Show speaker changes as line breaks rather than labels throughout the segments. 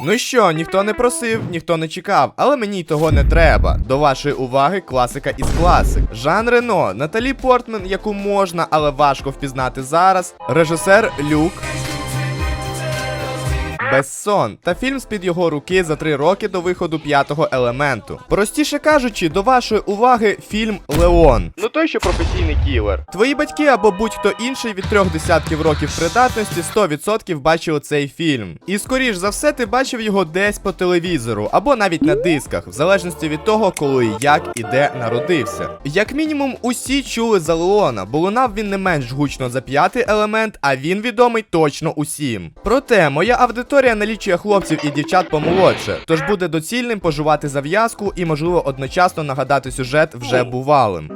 Ну що, ніхто не просив, ніхто не чекав, але мені й того не треба. До вашої уваги класика із класик. Жан Рено, Наталі Портман, яку можна, але важко впізнати зараз. Режисер Люк. Безсон та фільм з-під його руки за три роки до виходу п'ятого елементу. Простіше кажучи, до вашої уваги фільм Леон. Ну той, що професійний кілер. Твої батьки або будь-хто інший від трьох десятків років придатності 100% бачили цей фільм. І скоріш за все, ти бачив його десь по телевізору, або навіть на дисках, в залежності від того, коли, як і де народився. Як мінімум, усі чули за Леона, бо лунав він не менш гучно за п'ятий елемент, а він відомий точно усім. Проте, моя аудиторія налічує хлопців і дівчат помолодше, тож буде доцільним пожувати зав'язку і, можливо, одночасно нагадати сюжет вже бувалим.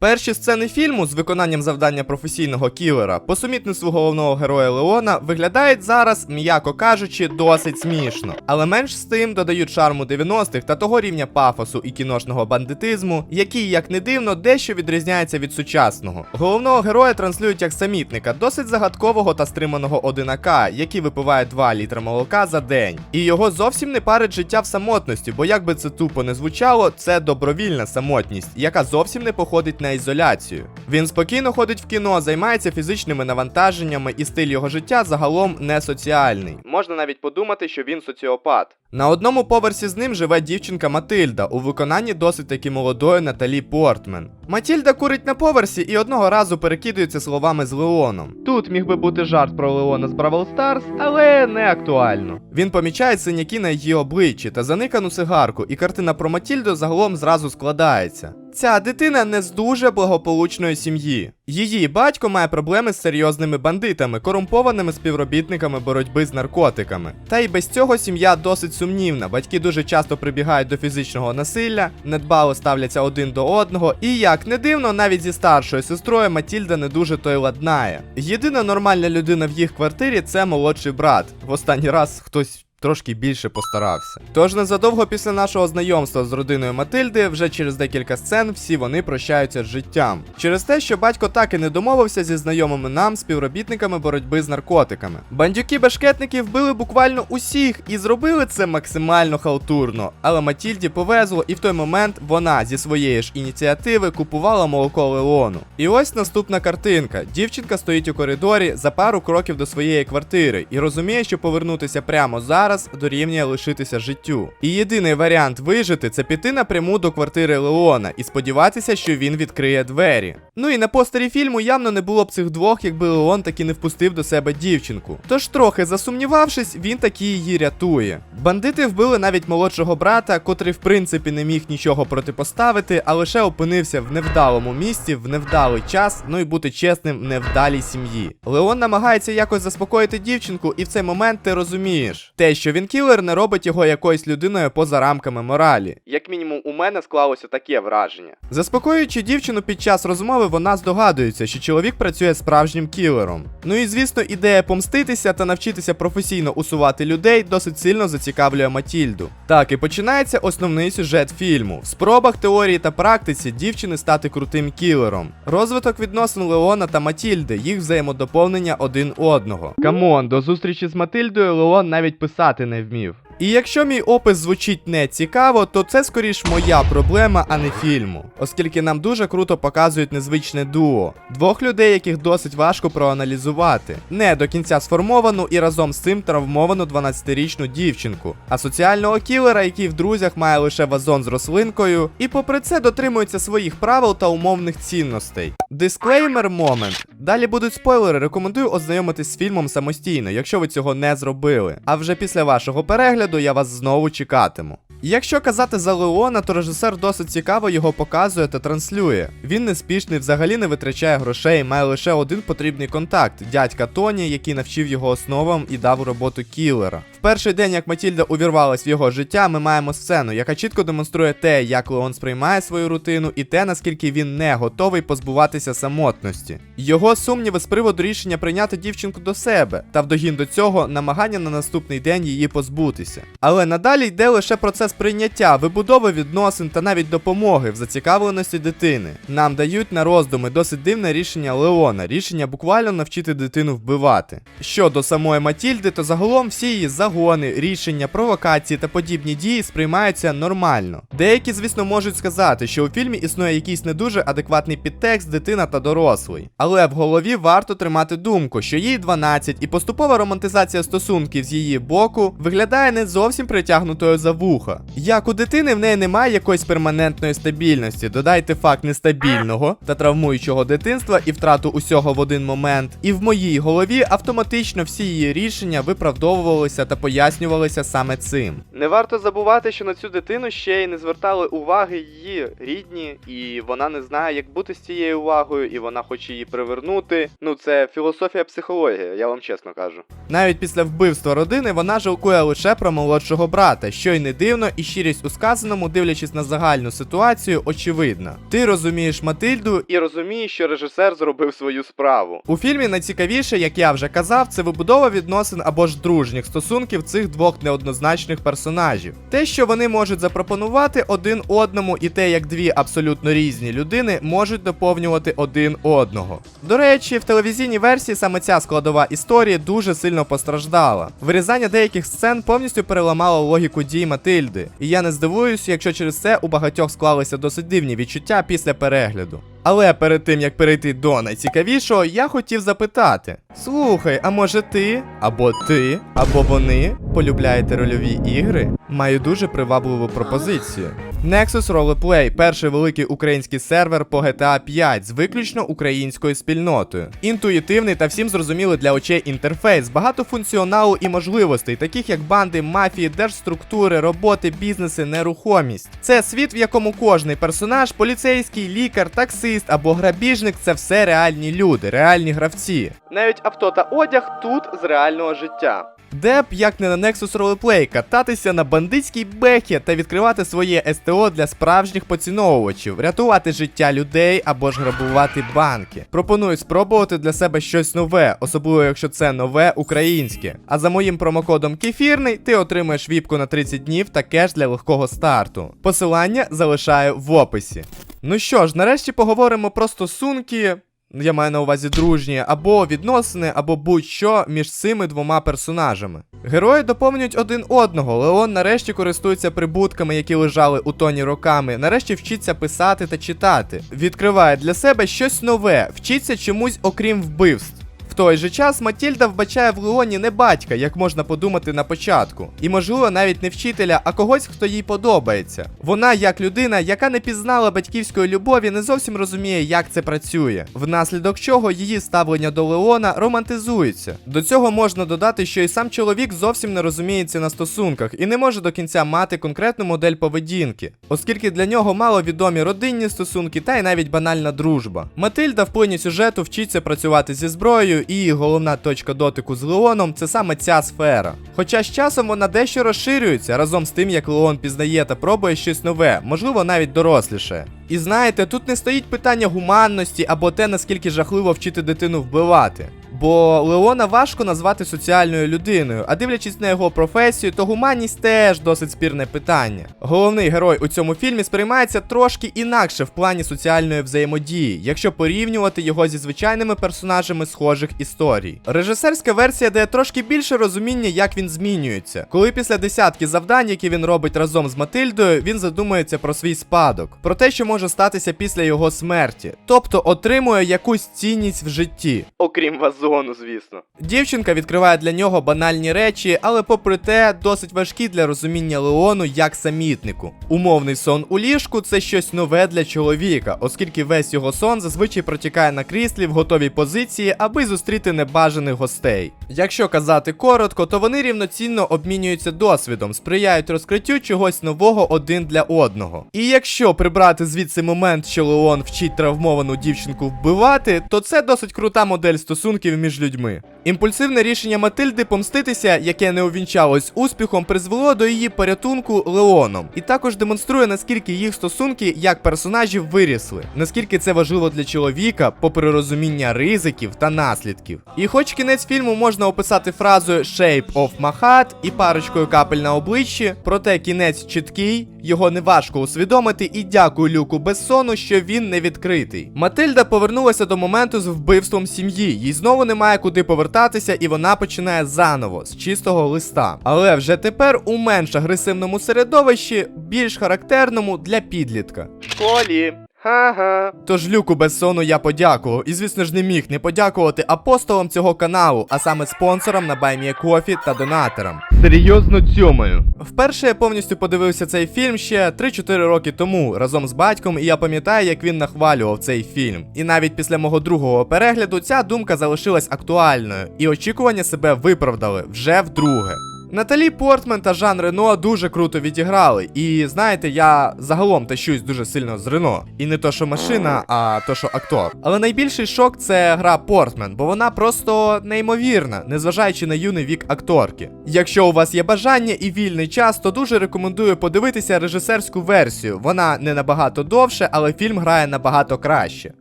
Перші сцени фільму з виконанням завдання професійного кілера по сумітництву головного героя Леона виглядають зараз, м'яко кажучи, досить смішно. Але менш з тим додають шарму 90-х та того рівня пафосу і кіношного бандитизму, який, як не дивно, дещо відрізняється від сучасного. Головного героя транслюють як самітника, досить загадкового та стриманого одинака, який випиває 2 літра молока за день. І його зовсім не парить життя в самотності, бо як би це тупо не звучало, це добровільна самотність, яка зовсім не походить на ізоляцію. Він спокійно ходить в кіно, займається фізичними навантаженнями, і стиль його життя загалом не соціальний. Можна навіть подумати, що він соціопат. На одному поверсі з ним живе дівчинка Матильда у виконанні досить таки молодої Наталі Портмен. Матільда курить на поверсі і одного разу перекидується словами з Леоном. Тут міг би бути жарт про Леона з Бравл Старс, але не актуально. Він помічає синяки на її обличчі та заникану сигарку, і картина про Матільду загалом зразу складається. Ця дитина не з дуже благополучної сім'ї. Її батько має проблеми з серйозними бандитами, корумпованими співробітниками боротьби з наркотиками. Та й без цього сім'я досить сумнівна. Батьки дуже часто прибігають до фізичного насилля, недбало ставляться один до одного, і як не дивно, навіть зі старшою сестрою Матільда не дуже той ладнає. Єдина нормальна людина в їх квартирі це молодший брат. В останній раз хтось трошки більше постарався. Тож незадовго після нашого знайомства з родиною Матильди, вже через декілька сцен всі вони прощаються з життям. Через те, що батько так і не домовився зі знайомими нам співробітниками боротьби з наркотиками. Бандюки-бешкетники вбили буквально усіх і зробили це максимально халтурно. Але Матільді повезло, і в той момент вона зі своєї ж ініціативи купувала молоко Леону. І ось наступна картинка. Дівчинка стоїть у коридорі за пару кроків до своєї квартири і розуміє, що повернутися прямо зараз дорівнює лишитися життю. І єдиний варіант вижити це піти напряму до квартири Леона і сподіватися, що він відкриє двері. Ну і на постері фільму явно не було б цих двох, якби Леон таки не впустив до себе дівчинку. Тож трохи засумнівавшись, він таки її рятує. Бандити вбили навіть молодшого брата, котрий в принципі не міг нічого протипоставити, а лише опинився в невдалому місці, в невдалий час, ну і бути чесним, в невдалій сім'ї. Леон намагається якось заспокоїти дівчинку, і в цей момент ти розумієш, те, що він кілер, не робить його якоюсь людиною поза рамками моралі. Як мінімум, у мене склалося таке враження. Заспокоюючи дівчину під час розмови, вона здогадується, що чоловік працює справжнім кілером. Ну і звісно, ідея помститися та навчитися професійно усувати людей досить сильно зацікавлює Матільду. Так і починається основний сюжет фільму. В спробах теорії та практиці дівчини стати крутим кілером. Розвиток відносин Леона та Матільди, їх взаємодоповнення один одного. Камон, до зустрічі з Матильдою Леон навіть писати не вмів. І якщо мій опис звучить не цікаво, то це скоріш моя проблема, а не фільму, оскільки нам дуже круто показують незвичне дуо двох людей, яких досить важко проаналізувати, не до кінця сформовану і разом з цим травмовану 12-річну дівчинку, а соціального кілера, який в друзях має лише вазон з рослинкою, і попри це дотримується своїх правил та умовних цінностей. Дисклеймер момент. Далі будуть спойлери. Рекомендую ознайомитись з фільмом самостійно, якщо ви цього не зробили. А вже після вашого перегляду я вас знову чекатиму. Якщо казати за Леона, то режисер досить цікаво його показує та транслює. Він неспішний, взагалі не витрачає грошей, має лише один потрібний контакт дядька Тоні, який навчив його основам і дав роботу кілера. В перший день, як Матільда увірвалась в його життя, ми маємо сцену, яка чітко демонструє те, як Леон сприймає свою рутину, і те, наскільки він не готовий позбуватися самотності. Його сумніви з приводу рішення прийняти дівчинку до себе, та вдогін до цього намагання на наступний день її позбутися. Але надалі йде лише процес прийняття, вибудови відносин та навіть допомоги в зацікавленості дитини. Нам дають на роздуми досить дивне рішення Леона, рішення буквально навчити дитину вбивати. Щодо самої Матільди, то загалом всі її загони, рішення, провокації та подібні дії сприймаються нормально. Деякі, звісно, можуть сказати, що у фільмі існує якийсь не дуже адекватний підтекст дитина та дорослий. Але в голові варто тримати думку, що їй 12 і поступова романтизація стосунків з її боку виглядає не зовсім притягнутою за вуха. Як у дитини в неї немає якоїсь перманентної стабільності, додайте факт нестабільного та травмуючого дитинства і втрату усього в один момент. І в моїй голові автоматично всі її рішення виправдовувалися та пояснювалися саме цим. Не варто забувати, що на цю дитину ще й не звертали уваги її рідні, і вона не знає, як бути з цією увагою, і вона хоче її привернути. Ну, це філософія психологія, я вам чесно кажу. Навіть після вбивства родини вона жалкує лише про молодшого брата, що й не дивно, і щирість у сказаному, дивлячись на загальну ситуацію, очевидна. Ти розумієш Матильду і розумієш, що режисер зробив свою справу. У фільмі найцікавіше, як я вже казав, це вибудова відносин або ж дружніх стосунків цих двох неоднозначних персонажів. Те, що вони можуть запропонувати один одному, і те, як дві абсолютно різні людини можуть доповнювати один одного. До речі, в телевізійній версії саме ця складова історії дуже сильно постраждала. Вирізання деяких сцен повністю переламало логіку дій Матильди, і я не здивуюсь, якщо через це у багатьох склалися досить дивні відчуття після перегляду. Але перед тим як перейти до найцікавішого, я хотів запитати: слухай, а може ти, або ти, або вони полюбляєте рольові ігри? Маю дуже привабливу пропозицію. Nexus Roleplay – перший великий український сервер по GTA 5 з виключно українською спільнотою. Інтуїтивний та всім зрозумілий для очей інтерфейс, багато функціоналу і можливостей, таких як банди, мафії, держструктури, роботи, бізнеси, нерухомість. Це світ, в якому кожний персонаж, поліцейський, лікар, таксист або грабіжник це все реальні люди, реальні гравці. Навіть авто та одяг тут з реального життя. Де б як не на Nexus Roleplay кататися на бандитській бехі та відкривати своє СТО для справжніх поціновувачів, рятувати життя людей або ж грабувати банки. Пропоную спробувати для себе щось нове, особливо якщо це нове українське. А за моїм промокодом Кефірний ти отримаєш віпку на 30 днів та кеш для легкого старту. Посилання залишаю в описі. Ну що ж, нарешті поговоримо про стосунки. Я маю на увазі дружні, або відносини, або будь-що між цими двома персонажами. Герої доповнюють один одного. Леон нарешті користується прибутками, які лежали у тоні роками. Нарешті вчиться писати та читати. Відкриває для себе щось нове, вчиться чомусь окрім вбивств. Той же час Матільда вбачає в Леоні не батька, як можна подумати на початку, і можливо навіть не вчителя, а когось, хто їй подобається. Вона, як людина, яка не пізнала батьківської любові, не зовсім розуміє, як це працює, внаслідок чого її ставлення до Леона романтизується. До цього можна додати, що і сам чоловік зовсім не розуміється на стосунках і не може до кінця мати конкретну модель поведінки, оскільки для нього мало відомі родинні стосунки та й навіть банальна дружба. Матильда в плині сюжету вчиться працювати зі зброєю, і головна точка дотику з Леоном це саме ця сфера. Хоча з часом вона дещо розширюється разом з тим, як Леон пізнає та пробує щось нове, можливо, навіть доросліше. І знаєте, тут не стоїть питання гуманності або те, наскільки жахливо вчити дитину вбивати. Бо Леона важко назвати соціальною людиною, а дивлячись на його професію, то гуманність теж досить спірне питання. Головний герой у цьому фільмі сприймається трошки інакше в плані соціальної взаємодії, якщо порівнювати його зі звичайними персонажами схожих історій. Режисерська версія дає трошки більше розуміння, як він змінюється. Коли після десятки завдань, які він робить разом з Матильдою, він задумується про свій спадок, про те, що може статися після його смерті, тобто отримує якусь цінність в житті, окрім вазону, звісно. Дівчинка відкриває для нього банальні речі, але попри те, досить важкі для розуміння Леону як самітнику. Умовний сон у ліжку це щось нове для чоловіка, оскільки весь його сон зазвичай протікає на кріслі в готовій позиції, аби зустріти небажаних гостей. Якщо казати коротко, то вони рівноцінно обмінюються досвідом, сприяють розкриттю чогось нового один для одного. І якщо прибрати звідси момент, що Леон вчить травмовану дівчинку вбивати, то це досить крута модель стосунків між людьми. Імпульсивне рішення Матильди помститися, яке не увінчалось успіхом, призвело до її порятунку Леоном, і також демонструє наскільки їх стосунки як персонажів вирісли, наскільки це важливо для чоловіка, попри розуміння ризиків та наслідків. І хоч кінець фільму можна описати фразою «Shape of my heart» і парочкою капель на обличчі, проте кінець чіткий, його неважко усвідомити, і дякую Люку Бессону, що він не відкритий. Матильда повернулася до моменту з вбивством сім'ї. Їй знову немає куди повертатися, і вона починає заново з чистого листа. Але вже тепер у менш агресивному середовищі, більш характерному для підлітка. Школі. Ха-ха. Тож Люку Бессону я подякував, і звісно ж не міг не подякувати апостолам цього каналу, а саме спонсорам на Кофі та донаторам. Серйозно цьомаю. Вперше я повністю подивився цей фільм ще 3-4 роки тому разом з батьком, і я пам'ятаю, як він нахвалював цей фільм. І навіть після мого другого перегляду ця думка залишилась актуальною, і очікування себе виправдали вже вдруге. Наталі Портман та Жан Рено дуже круто відіграли. І знаєте, я загалом тащусь дуже сильно з Рено. І не то, що машина, а то, що актор. Але найбільший шок це гра Портман, бо вона просто неймовірна, незважаючи на юний вік акторки. Якщо у вас є бажання і вільний час, то дуже рекомендую подивитися режисерську версію. Вона не набагато довше, але фільм грає набагато краще.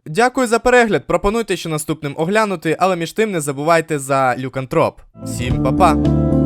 Дякую за перегляд. Пропонуйте ще наступним оглянути, але між тим не забувайте за Люкантроп. Всім па-па!